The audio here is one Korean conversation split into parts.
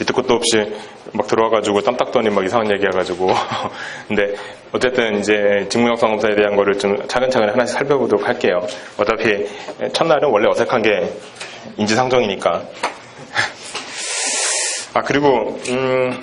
밑도 끝도 없이 막 들어와가지고 땀 닦더니 막 이상한 얘기 해가지고. 근데 어쨌든 이제 직무형성 검사에 대한 거를 좀 차근차근 하나씩 살펴보도록 할게요. 어차피 첫날은 원래 어색한 게 인지상정이니까. 아, 그리고, 음,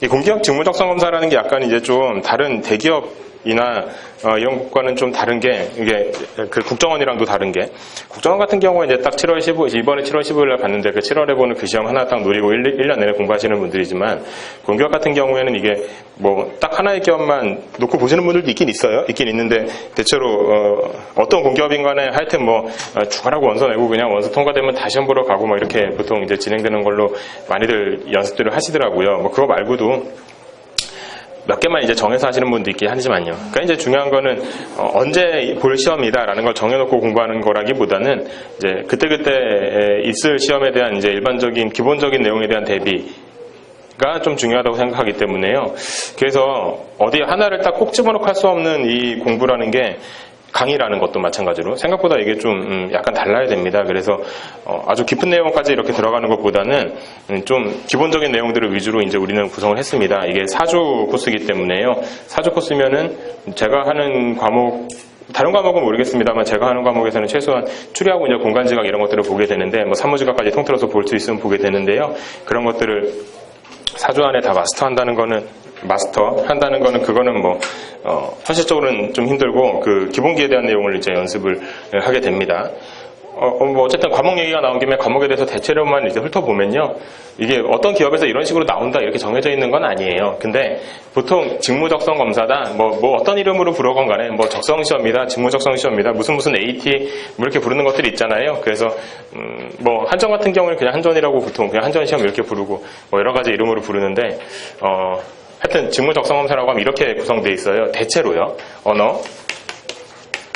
이 공기업 직무적성 검사라는 게 약간 이제 좀 다른 대기업 이나 어, 이런 것과는 좀 다른 게 이게 그 국정원이랑도 다른 게 국정원 같은 경우에 이제 딱 7월 15 이번에 7월 15일 날 봤는데 그 7월에 보는 그 시험 하나 딱 노리고 1, 1년 내내 공부하시는 분들이지만 공기업 같은 경우에는 이게 뭐 딱 하나의 기업만 놓고 보시는 분들도 있긴 있어요. 있긴 있는데 대체로 어, 떤 공기업인 간에 하여튼 뭐 어, 주관하고 원서 내고 그냥 원서 통과되면 다시 시험 보러 가고 뭐 이렇게 보통 이제 진행되는 걸로 많이들 연습들을 하시더라고요. 뭐 그거 말고도 몇 개만 이제 정해서 하시는 분도 있긴 하지만요. 그러니까 이제 중요한 거는 어, 언제 볼 시험이다라는 걸 정해놓고 공부하는 거라기보다는 이제 그때그때 있을 시험에 대한 이제 일반적인 기본적인 내용에 대한 대비 가좀 중요하다고 생각하기 때문에요. 그래서 어디 하나를 딱 꼭 집어넣고 할 수 없는 이 공부라는 게 강의라는 것도 마찬가지로 생각보다 이게 좀 음, 약간 달라야 됩니다. 그래서 어, 아주 깊은 내용까지 이렇게 들어가는 것보다는 음, 좀 기본적인 내용들을 위주로 이제 우리는 구성을 했습니다. 이게 4주 코스이기 때문에요. 4주 코스면은 제가 하는 과목 다른 과목은 모르겠습니다만 제가 하는 과목에서는 최소한 추리하고 이제 공간 지각 이런 것들을 보게 되는데 뭐 산무지각까지 통틀어서 볼 수 있으면 보게 되는데요. 그런 것들을 4주 안에 다 마스터한다는 거는 마스터 한다는 거는 그거는 뭐 어, 현실적으로는 좀 힘들고 그 기본기에 대한 내용을 이제 연습을 하게 됩니다. 어, 어, 뭐 어쨌든 과목 얘기가 나온 김에 과목에 대해서 대체로만 이제 훑어보면요. 이게 어떤 기업에서 이런 식으로 나온다 이렇게 정해져 있는 건 아니에요. 근데 보통 직무적성 검사다, 뭐, 뭐 어떤 이름으로 부르건 간에 뭐 적성시험이다, 직무적성시험이다, 무슨 무슨 AT 뭐 이렇게 부르는 것들이 있잖아요. 그래서 음, 뭐 한전 같은 경우는 그냥 한전이라고 보통 그냥 한전시험 이렇게 부르고 뭐 여러 가지 이름으로 부르는데 어, 하여튼 직무적성 검사라고 하면 이렇게 구성되어 있어요. 대체로요. 언어,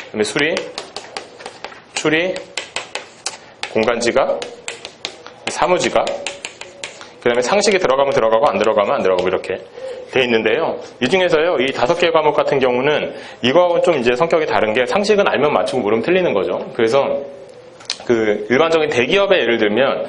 그다음에 수리, 추리, 공간 지각, 사무 지각, 그 다음에 상식이 들어가면 들어가고 안 들어가면 안 들어가고 이렇게 돼 있는데요. 이 중에서요, 이 다섯 개 과목 같은 경우는 이거하고는 좀 이제 성격이 다른 게 상식은 알면 맞추고 모르면 틀리는 거죠. 그래서 그 일반적인 대기업의 예를 들면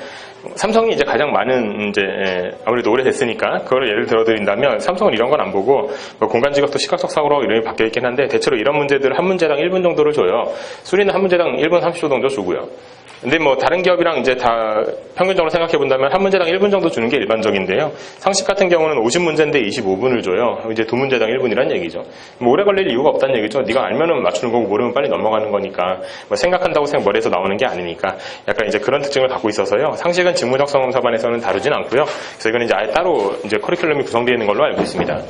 삼성이 이제 가장 많은 이제 예, 아무래도 오래됐으니까 그거를 예를 들어 드린다면 삼성은 이런 건 안 보고 뭐 공간 지각도 시각적 사고로 이름이 바뀌어 있긴 한데 대체로 이런 문제들을 한 문제당 1분 정도를 줘요. 수리는 한 문제당 1분 30초 정도 주고요. 근데 뭐 다른 기업이랑 이제 다 평균적으로 생각해 본다면 한 문제당 1분 정도 주는 게 일반적인데요. 상식 같은 경우는 50문제인데 25분을 줘요. 이제 두 문제당 1분이란 얘기죠. 뭐 오래 걸릴 이유가 없다는 얘기죠. 네가 알면은 맞추는 거고 모르면 빨리 넘어가는 거니까 뭐 생각한다고 생각 머리에서 나오는 게 아니니까 약간 이제 그런 특징을 갖고 있어서요. 상식은 직무적성 검사반에서는 다루진 않고요. 그래서 이건 이제 아예 따로 이제 커리큘럼이 구성되어 있는 걸로 알고 있습니다.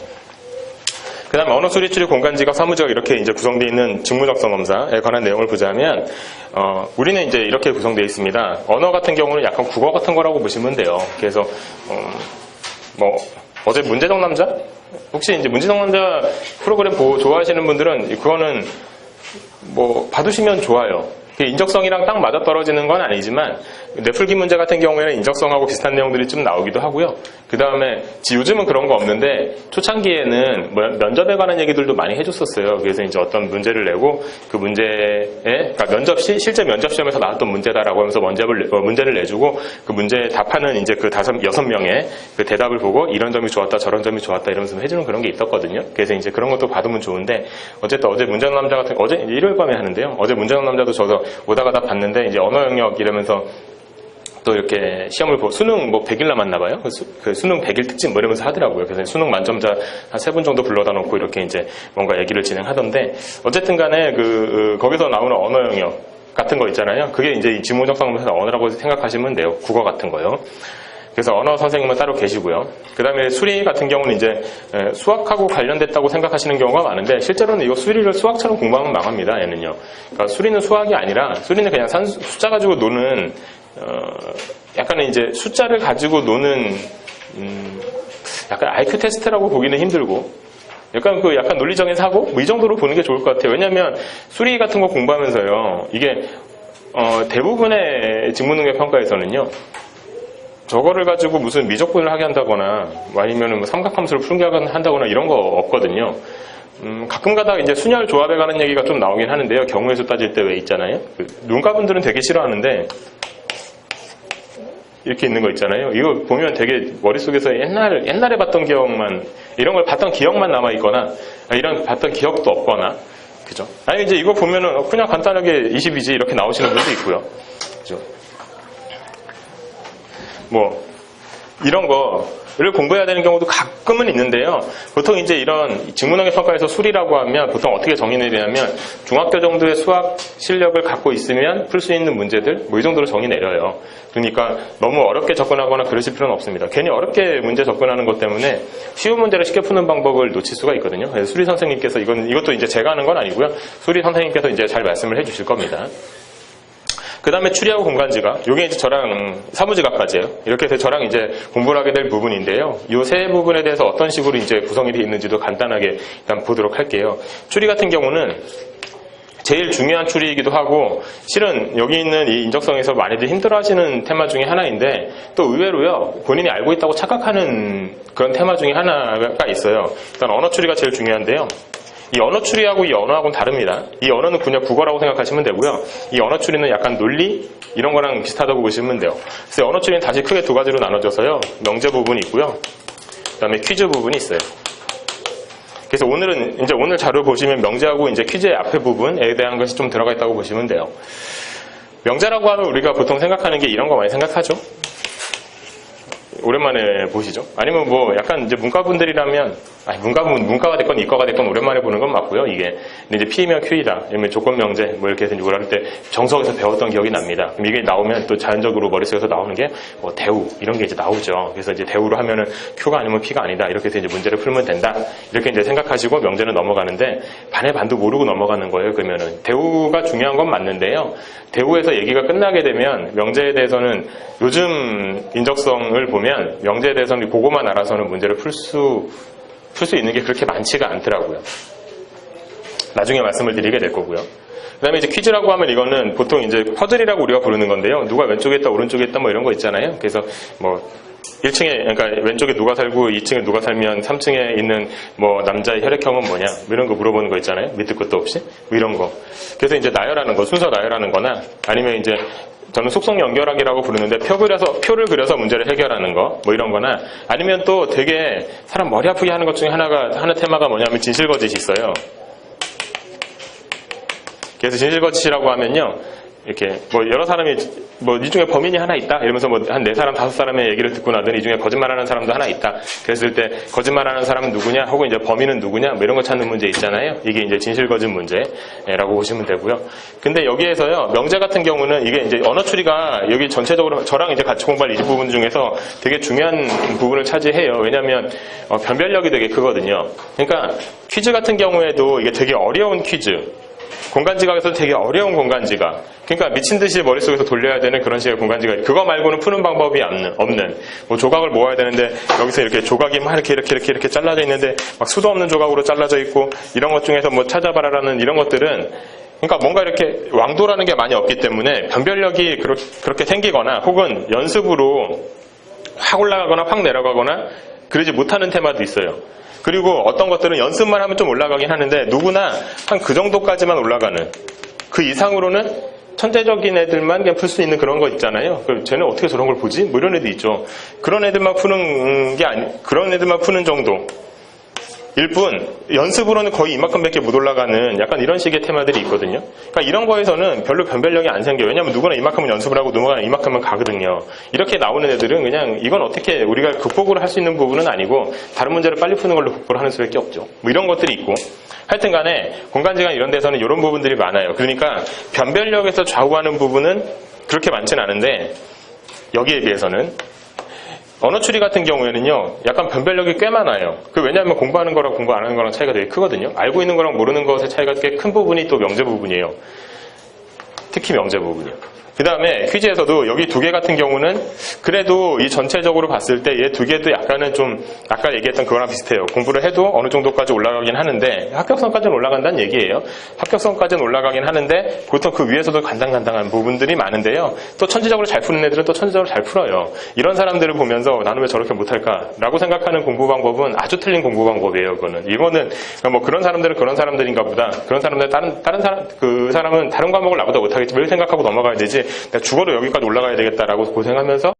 그 다음에 언어 수리, 추리, 공간지각, 사무지각 이렇게 이제 구성되어 있는 직무적성 검사에 관한 내용을 보자면, 어, 우리는 이제 이렇게 구성되어 있습니다. 언어 같은 경우는 약간 국어 같은 거라고 보시면 돼요. 그래서, 어, 뭐, 어제 문제적 남자? 혹시 이제 문제적 남자 프로그램 보고 좋아하시는 분들은 그거는 뭐, 받으시면 좋아요. 인적성이랑 딱 맞아떨어지는 건 아니지만 뇌풀기 문제 같은 경우에는 인적성하고 비슷한 내용들이 좀 나오기도 하고요. 그 다음에 요즘은 그런 거 없는데 초창기에는 뭐 면접에 관한 얘기들도 많이 해줬었어요. 그래서 이제 어떤 문제를 내고 그 문제에 그러니까 면접 시, 실제 면접 시험에서 나왔던 문제다라고 하면서 문제를 어, 문제를 내주고 그 문제에 답하는 이제 그 다섯 여섯 명의 그 대답을 보고 이런 점이 좋았다 저런 점이 좋았다 이러면서 해주는 그런 게 있었거든요. 그래서 이제 그런 것도 받으면 좋은데 어쨌든 어제 문제는 남자 같은 어제 일요일 밤에 하는데요. 어제 문제는 남자도 저도 오다 가다 봤는데 이제 언어 영역 이러면서 또 이렇게 시험을 보고 수능 뭐 100일 남았나 봐요. 그, 수, 그 수능 100일 특집 뭐 이러면서 하더라고요. 그래서 수능 만점자 한 세 분 정도 불러다 놓고 이렇게 이제 뭔가 얘기를 진행하던데 어쨌든 간에 그, 그 거기서 나오는 언어 영역 같은 거 있잖아요. 그게 이제 이 지문적성에서 언어라고 생각하시면 돼요. 국어 같은 거요. 그래서 언어 선생님은 따로 계시고요. 그 다음에 수리 같은 경우는 이제 수학하고 관련됐다고 생각하시는 경우가 많은데 실제로는 이거 수리를 수학처럼 공부하면 망합니다. 얘는요. 그러니까 수리는 수학이 아니라 수리는 그냥 산, 숫자 가지고 노는 어, 약간은 이제 숫자를 가지고 노는 음, 약간 IQ 테스트라고 보기는 힘들고 약간 그 약간 논리적인 사고 뭐 이 정도로 보는 게 좋을 것 같아요. 왜냐하면 수리 같은 거 공부하면서요. 이게 어, 대부분의 직무능력 평가에서는요. 저거를 가지고 무슨 미적분을 하게 한다거나 아니면 뭐 삼각함수를 풀게 한다거나 이런 거 없거든요. 음, 가끔 가다 이제 순열 조합에 관한 얘기가 좀 나오긴 하는데요. 경우의 수 따질 때 왜 있잖아요. 그, 눈가분들은 되게 싫어하는데 이렇게 있는 거 있잖아요. 이거 보면 되게 머릿속에서 옛날, 옛날에 봤던 기억만, 이런 걸 봤던 기억만 남아있거나, 아, 이런 봤던 기억도 없거나, 그죠? 아니, 이제 이거 보면은 어, 그냥 간단하게 20이지 이렇게 나오시는 분도 있고요. 그죠? 뭐, 이런 거를 공부해야 되는 경우도 가끔은 있는데요. 보통 이제 이런 직무능력 평가에서 술이라고 하면 보통 어떻게 정의를 내냐면 중학교 정도의 수학 실력을 갖고 있으면 풀 수 있는 문제들 뭐 이 정도로 정의 내려요. 그러니까 너무 어렵게 접근하거나 그러실 필요는 없습니다. 괜히 어렵게 문제 접근하는 것 때문에 쉬운 문제를 쉽게 푸는 방법을 놓칠 수가 있거든요. 그래서 수리 선생님께서 이건 이것도 이제 제가 하는 건 아니고요. 수리 선생님께서 이제 잘 말씀을 해주실 겁니다. 그 다음에 추리하고 공간지각. 요게 이제 저랑 사무지각까지예요. 이렇게 해서 저랑 이제 공부를 하게 될 부분인데요. 요세 부분에 대해서 어떤 식으로 이제 구성이 되어 있는지도 간단하게 일단 보도록 할게요. 추리 같은 경우는 제일 중요한 추리이기도 하고 실은 여기 있는 이 인적성에서 많이들 힘들어하시는 테마 중에 하나인데 또 의외로요 본인이 알고 있다고 착각하는 그런 테마 중에 하나가 있어요. 일단 언어 추리가 제일 중요한데요. 이 언어 추리하고 이 언어하고는 다릅니다. 이 언어는 그냥 국어라고 생각하시면 되고요. 이 언어 추리는 약간 논리 이런 거랑 비슷하다고 보시면 돼요. 그래서 언어 추리는 다시 크게 두 가지로 나눠져서요. 명제 부분이 있고요. 그다음에 퀴즈 부분이 있어요. 그래서 오늘은 이제 오늘 자료 보시면 명제하고 이제 퀴즈의 앞에 부분에 대한 것이 좀 들어가 있다고 보시면 돼요. 명제라고 하면 우리가 보통 생각하는 게 이런 거 많이 생각하죠. 오랜만에 보시죠. 아니면 뭐 약간 이제 문과분들이라면 아니 문과분 문과가 됐건 이과가 됐건 오랜만에 보는 건 맞고요. 이게 근데 이제 P면 Q이다. 아니면 조건 명제 뭐 이렇게 해서 이걸 할 때 정석에서 배웠던 기억이 납니다. 이게 나오면 또 자연적으로 머릿속에서 나오는 게 뭐 대우 이런 게 이제 나오죠. 그래서 이제 대우로 하면은 Q가 아니면 P가 아니다. 이렇게 해서 이제 문제를 풀면 된다. 이렇게 이제 생각하시고 명제는 넘어가는데 반의 반도 모르고 넘어가는 거예요. 그러면은 대우가 중요한 건 맞는데요. 대우에서 얘기가 끝나게 되면 명제에 대해서는 요즘 인적성을 보면 명제에 대해서는 그거만 알아서는 문제를 풀 수 풀 수 있는 게 그렇게 많지가 않더라고요. 나중에 말씀을 드리게 될 거고요. 그 다음에 이제 퀴즈라고 하면 이거는 보통 이제 퍼즐이라고 우리가 부르는 건데요. 누가 왼쪽에 있다, 오른쪽에 있다 뭐 이런 거 있잖아요. 그래서 뭐 1층에, 그러니까 왼쪽에 누가 살고 2층에 누가 살면 3층에 있는 뭐 남자의 혈액형은 뭐냐 뭐 이런 거 물어보는 거 있잖아요. 밑도 끝도 없이 뭐 이런 거. 그래서 이제 나열하는 거, 순서 나열하는 거나 아니면 이제 저는 속성 연결하기라고 부르는데 표 그려서 표를 그려서 문제를 해결하는 거 뭐 이런 거나 아니면 또 되게 사람 머리 아프게 하는 것 중에 하나가 하나 테마가 뭐냐면 진실거짓이 있어요. 그래서 진실거짓이라고 하면요. 이렇게 뭐 여러 사람이 뭐 이 중에 범인이 하나 있다? 이러면서 뭐 한 네 사람 다섯 사람의 얘기를 듣고 나더니 이 중에 거짓말하는 사람도 하나 있다. 그랬을 때 거짓말하는 사람은 누구냐? 혹은 이제 범인은 누구냐? 뭐 이런 거 찾는 문제 있잖아요. 이게 이제 진실 거짓 문제라고 보시면 되고요. 근데 여기에서요 명제 같은 경우는 이게 이제 언어 추리가 여기 전체적으로 저랑 이제 같이 공부할 이 부분 중에서 되게 중요한 부분을 차지해요. 왜냐하면 어, 변별력이 되게 크거든요. 그러니까 퀴즈 같은 경우에도 이게 되게 어려운 퀴즈 공간 지각에서 되게 어려운 공간 지각. 그러니까 미친 듯이 머릿속에서 돌려야 되는 그런 식의 공간 지각. 그거 말고는 푸는 방법이 없는. 뭐 조각을 모아야 되는데 여기서 이렇게 조각이 막 이렇게 이렇게 이렇게 이렇게 잘라져 있는데 막 수도 없는 조각으로 잘라져 있고 이런 것 중에서 뭐 찾아봐라라는 이런 것들은 그러니까 뭔가 이렇게 왕도라는 게 많이 없기 때문에 변별력이 그렇- 그렇게 생기거나 혹은 연습으로 확 올라가거나 확 내려가거나 그러지 못하는 테마도 있어요. 그리고 어떤 것들은 연습만 하면 좀 올라가긴 하는데 누구나 한 그 정도까지만 올라가는 그 이상으로는 천재적인 애들만 그냥 풀 수 있는 그런 거 있잖아요. 그 쟤는 어떻게 저런 걸 보지? 뭐 이런 애도 있죠. 그런 애들만 푸는 게 아니, 그런 애들만 푸는 정도. 일 뿐 연습으로는 거의 이만큼밖에 못 올라가는 약간 이런 식의 테마들이 있거든요. 그러니까 이런 거에서는 별로 변별력이 안 생겨요. 왜냐하면 누구나 이만큼은 연습을 하고 누구나 이만큼은 가거든요. 이렇게 나오는 애들은 그냥 이건 어떻게 우리가 극복을 할수 있는 부분은 아니고 다른 문제를 빨리 푸는 걸로 극복을 하는 수밖에 없죠. 뭐 이런 것들이 있고 하여튼 간에 공간지각 이런 데서는 이런 부분들이 많아요. 그러니까 변별력에서 좌우하는 부분은 그렇게 많지는 않은데 여기에 비해서는 언어 추리 같은 경우에는요, 약간 변별력이 꽤 많아요. 그 왜냐하면 공부하는 거랑 공부 안 하는 거랑 차이가 되게 크거든요. 알고 있는 거랑 모르는 것의 차이가 꽤 큰 부분이 또 명제 부분이에요. 특히 명제 부분이요. 그 다음에 퀴즈에서도 여기 두 개 같은 경우는 그래도 이 전체적으로 봤을 때 얘 두 개도 약간은 좀 아까 얘기했던 그거랑 비슷해요. 공부를 해도 어느 정도까지 올라가긴 하는데 합격선까지는 올라간다는 얘기예요. 합격선까지는 올라가긴 하는데 보통 그 위에서도 간당간당한 부분들이 많은데요. 또 천재적으로 잘 푸는 애들은 또 천재적으로 잘 풀어요. 이런 사람들을 보면서 나는 왜 저렇게 못할까라고 생각하는 공부 방법은 아주 틀린 공부 방법이에요. 그거는 이거는 뭐 그런 사람들은 그런 사람들인가 보다. 그런 사람들 다른 다른 사람 그 사람은 다른 과목을 나보다 못하겠지 왜 생각하고 넘어가야 되지? 내가 죽어도 여기까지 올라가야 되겠다라고 고생하면서